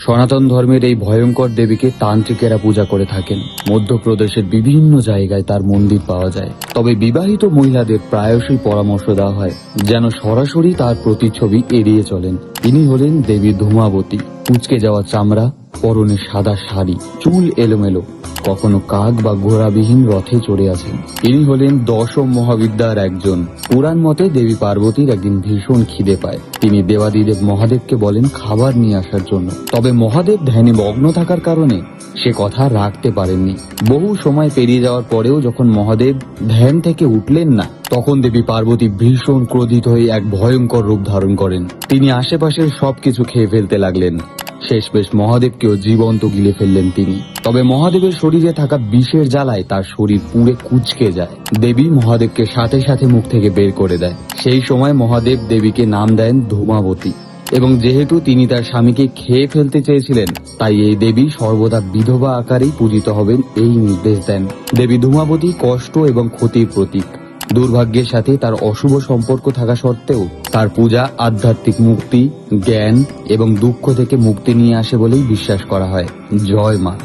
সনাতন ধর্মের এই ভয়ঙ্কর দেবীকে তান্ত্রিকেরা পূজা করে থাকেন। মধ্যপ্রদেশের বিভিন্ন জায়গায় তার মন্দির পাওয়া যায়। তবে বিবাহিত মহিলাদের প্রায়শই পরামর্শ দেওয়া হয়, যেন সরাসরি তার প্রতিচ্ছবি এড়িয়ে চলেন। তিনি হলেন দেবী ধুমাবতী। কুচকে যাওয়া চামড়া পরনে সাদা শাড়ি, চুল এলোমেলো। কখনো কাক বা ঘোড়াবিহীন রথে চড়ে আছেন। ইনি হলেন দশম মহাবিদ্যার একজন। পুরাণ মতে দেবী পার্বতীর একদিন ভীষণ খিদে পায়। তিনি দেবাদিদেব মহাদেবকে বলেন খাবার নিয়ে আসার জন্য। তবে মহাদেব ধ্যানে মগ্ন থাকার কারণে সে কথা রাখতে পারেননি। বহু সময় পেরিয়ে যাওয়ার পরেও যখন মহাদেব ধ্যান থেকে উঠলেন না, তখন দেবী পার্বতী ভীষণ ক্রোধিত হয়ে এক ভয়ঙ্কর রূপ ধারণ করেন। তিনি আশেপাশের সবকিছু খেয়ে ফেলতে লাগলেন। শেষমেশ মহাদেবকেও জীবন্ত গিলে ফেললেন তিনি। তবে মহাদেবের শরীরে থাকা বিষের জ্বালায় তার শরীর পুড়ে কুচকে যায়। দেবী মহাদেবকে সাথে সাথে মুখ থেকে বের করে দেয়। সেই সময় মহাদেব দেবীকে নাম দেন ধূমাবতী। এবং যেহেতু তিনি তার স্বামীকে খেয়ে ফেলতে চেয়েছিলেন, তাই এই দেবী সর্বদা বিধবা আকারেই পূজিত হবেন এই নির্দেশ দেন। দেবী ধূমাবতী কষ্ট এবং ক্ষতির প্রতীক। দুর্ভাগ্যের সাথে তার অশুভ সম্পর্ক থাকা সত্ত্বেও তার পূজা, আধ্যাত্মিক মুক্তি, জ্ঞান এবং দুঃখ থেকে মুক্তি নিয়ে আসে বলেই বিশ্বাস করা হয়। জয় মা।